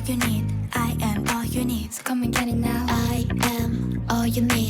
all you need. I am all you need. So come and get it now. I am all you need.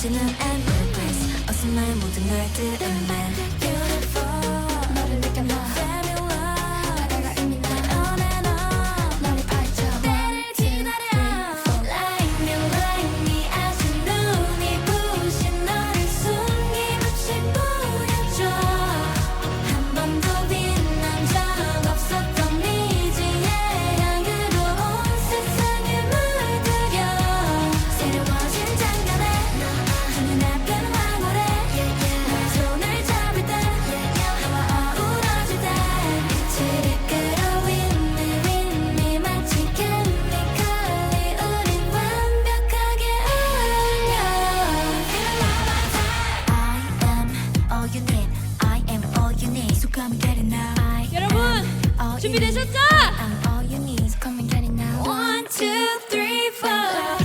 이제는 I'm repressed 어서 나의 모든 말들 I'm mad 준비되셨죠? I'm all you need. Come and get it now. One, two, three, four.